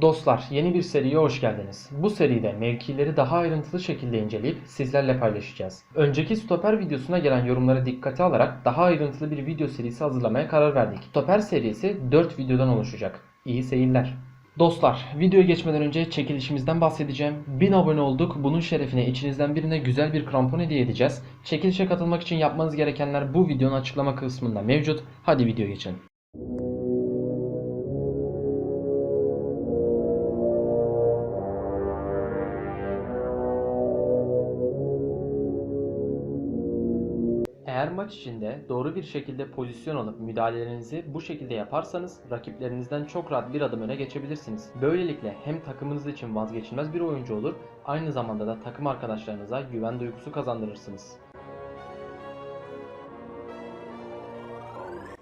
Dostlar yeni bir seriye hoş geldiniz. Bu seride mevkileri daha ayrıntılı şekilde inceleyip sizlerle paylaşacağız. Önceki stoper videosuna gelen yorumları dikkate alarak daha ayrıntılı bir video serisi hazırlamaya karar verdik. Stoper serisi 4 videodan oluşacak. İyi seyirler. Dostlar videoya geçmeden önce çekilişimizden bahsedeceğim. 1000 abone olduk. Bunun şerefine içinizden birine güzel bir krampon hediye edeceğiz. Çekilişe katılmak için yapmanız gerekenler bu videonun açıklama kısmında mevcut. Hadi video geçelim. Maç içinde doğru bir şekilde pozisyon alıp müdahalelerinizi bu şekilde yaparsanız rakiplerinizden çok rahat bir adım öne geçebilirsiniz. Böylelikle hem takımınız için vazgeçilmez bir oyuncu olur, aynı zamanda da takım arkadaşlarınıza güven duygusu kazandırırsınız.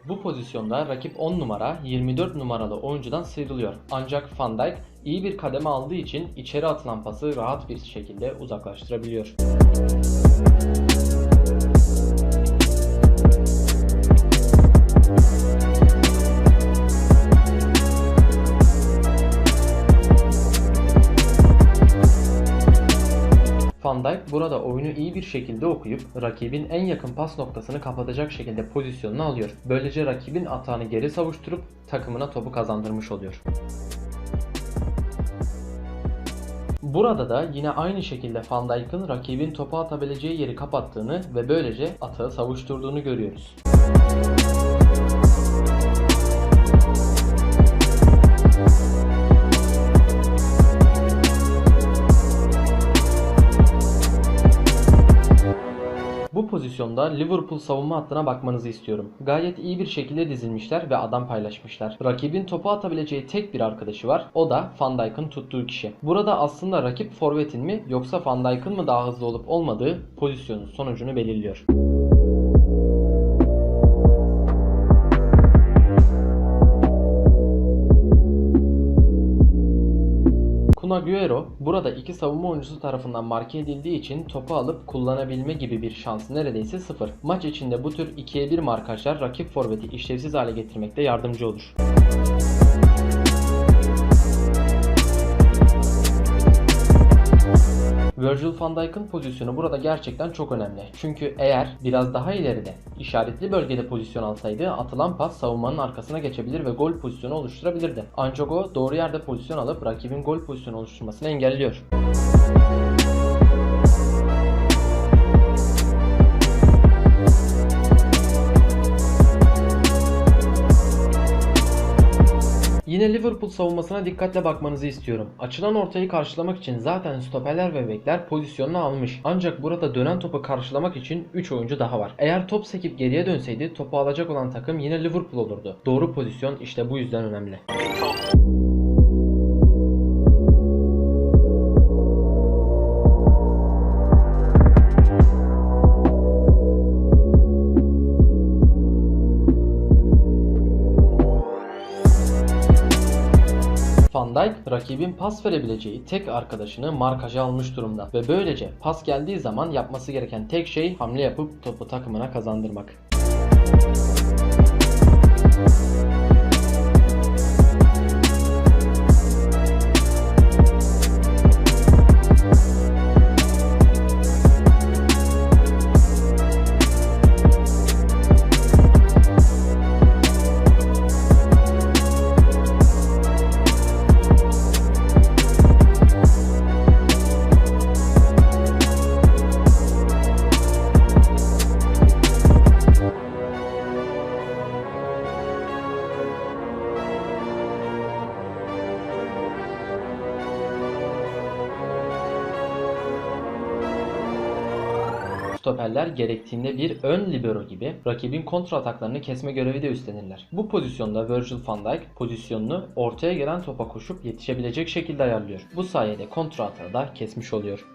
Bu pozisyonda rakip 10 numara 24 numaralı oyuncudan sıyrılıyor. Ancak Van Dijk iyi bir kademe aldığı için içeri atılan pası rahat bir şekilde uzaklaştırabiliyor. Van burada oyunu iyi bir şekilde okuyup rakibin en yakın pas noktasını kapatacak şekilde pozisyonunu alıyor. Böylece rakibin atağını geri savuşturup takımına topu kazandırmış oluyor. Burada da yine aynı şekilde Van Dijk'ın rakibin topu atabileceği yeri kapattığını ve böylece atağı savuşturduğunu görüyoruz. Bu pozisyonda Liverpool savunma hattına bakmanızı istiyorum. Gayet iyi bir şekilde dizilmişler ve adam paylaşmışlar. Rakibin topu atabileceği tek bir arkadaşı var. O da Van Dijk'ın tuttuğu kişi. Burada aslında rakip forvetin mi yoksa Van Dijk'ın mı daha hızlı olup olmadığı pozisyonun sonucunu belirliyor. Agüero burada iki savunma oyuncusu tarafından marke edildiği için topu alıp kullanabilme gibi bir şansı neredeyse sıfır. Maç içinde bu tür 2'ye 1 markajlar rakip forveti işlevsiz hale getirmekte yardımcı olur. Virgil van Dijk'ın pozisyonu burada gerçekten çok önemli. Çünkü eğer biraz daha ileride işaretli bölgede pozisyon alsaydı atılan pas savunmanın arkasına geçebilir ve gol pozisyonu oluşturabilirdi. Ancak o doğru yerde pozisyon alıp rakibin gol pozisyonu oluşturmasını engelliyor. Yine Liverpool savunmasına dikkatle bakmanızı istiyorum. Açılan ortayı karşılamak için zaten stoperler ve bekler pozisyonunu almış. Ancak burada dönen topu karşılamak için 3 oyuncu daha var. Eğer top sekip geriye dönseydi topu alacak olan takım yine Liverpool olurdu. Doğru pozisyon işte bu yüzden önemli. Van Dijk rakibin pas verebileceği tek arkadaşını markaja almış durumda ve böylece pas geldiği zaman yapması gereken tek şey hamle yapıp topu takımına kazandırmak. Stoperler gerektiğinde bir ön libero gibi rakibin kontra ataklarını kesme görevi de üstlenirler. Bu pozisyonda Virgil van Dijk pozisyonunu ortaya gelen topa koşup yetişebilecek şekilde ayarlıyor. Bu sayede kontra atağı da kesmiş oluyor.